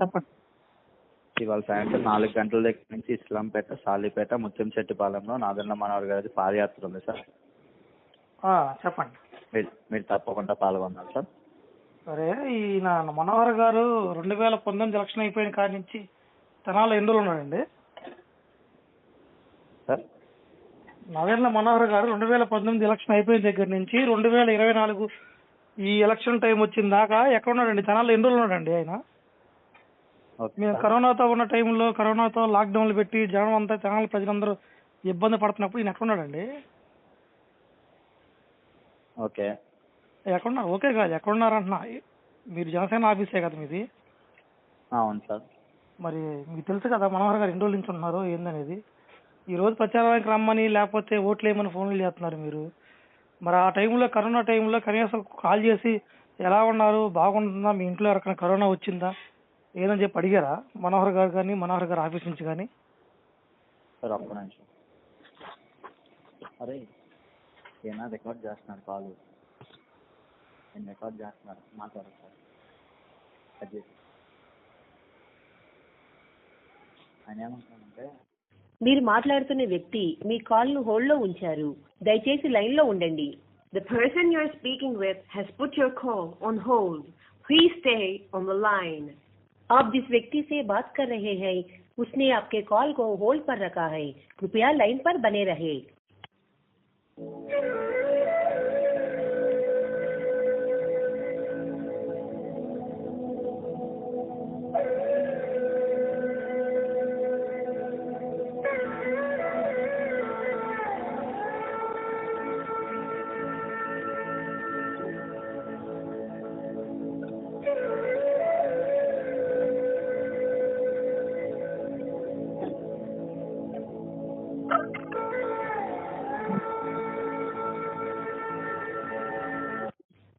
చెప్పండి. ఇవాళ సాయంత్రం నాలుగు గంటల దగ్గర నుంచి ఇస్లాంపేట సాలిపేట ముత్యంశెట్టిపాలెంలో నాదన్న మనోహర్ గారి పాదయాత్ర ఉంది సార్. చెప్పండి. మీరు మీరు తప్పకుండా పాల్గొన్నారు సార్. సరే ఈ నా మనోహర్ గారు రెండు వేల పంతొమ్మిది ఎలక్షన్ అయిపోయిన కాడి నుంచి తెనాలి ఎన్ని రోజులు ఉన్నాడండి? సార్. నవేంద్ర మనోహర్ గారు రెండు వేల పంతొమ్మిది ఎలక్షన్ అయిపోయిన దగ్గర నుంచి రెండు వేల ఇరవై నాలుగు ఈ ఎలక్షన్ టైం వచ్చిన దాకా ఎక్కడ ఉన్నాడండి? తెనాలి ఎన్ని రోజులు ఉన్నాడండి ఆయన? మేము. కరోనాతో ఉన్న టైంలో కరోనాతో లాక్డౌన్లు పెట్టి జనం అంతా తెనాలి ప్రజలందరూ ఇబ్బంది పడుతున్నప్పుడు ఈయన ఎక్కడ ఉన్నాడండి ఓకే. ఎక్కడున్నారు ఓకే కాదు ఎక్కడున్నారంటున్నా. మీరు జనసేన ఆఫీసే కదా మీది? అవును సార్. మరి మీకు తెలుసు కదా మనోహర్ గారు ఎన్ని రోజుల నుంచి ఉన్నారు ఏందనేది? ఈ రోజు ప్రచారానికి రమ్మని లేకపోతే ఓట్లు వేయమని ఫోన్లు చేస్తున్నారు మీరు. మరి ఆ టైంలో కరోనా టైంలో కనీసం కాల్ చేసి ఎలా ఉన్నారు బాగుంటుందా మీ ఇంట్లో ఎవరికైనా కరోనా వచ్చిందా? ఏదని చెప్పి అడిగారా? మనోహర్ గారు కానీ మనోహర్ గారు ఆఫీస్ నుంచి కానీ సార్ ఒక్క నిమిషం. అరే ఏనా రికార్డ్ చేస్తున్నారు కాల్? నేను రికార్డ్ చేస్తున్నారు మాట్లాడు సార్. చేసి ఆయన ఏమంటున్నానంటే మీరు మాట్లాడుతున్న వ్యక్తి మీ కాల్ను హోల్డ్లో ఉంచారు. దయచేసి లైన్లో ఉండండి. The person you are speaking with has put your call on hold. Please stay on the line. आप जिस व्यक्ति से बात कर रहे हैं, उसने आपके कॉल को होल्ड पर रखा है। कृपया लाइन पर बने रहे।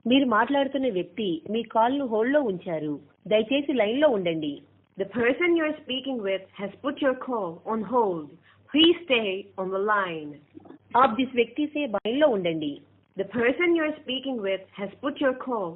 మీరు మాట్లాడుతున్న వ్యక్తి మీ కాల్ను హోల్డ్లో ఉంచారు. దయచేసి లైన్లో ఉండండి. The person you are speaking with has put your call on hold please stay on the line of this వ్యక్తి సే లైన్లో ఉండండి. The person you are speaking with has put your call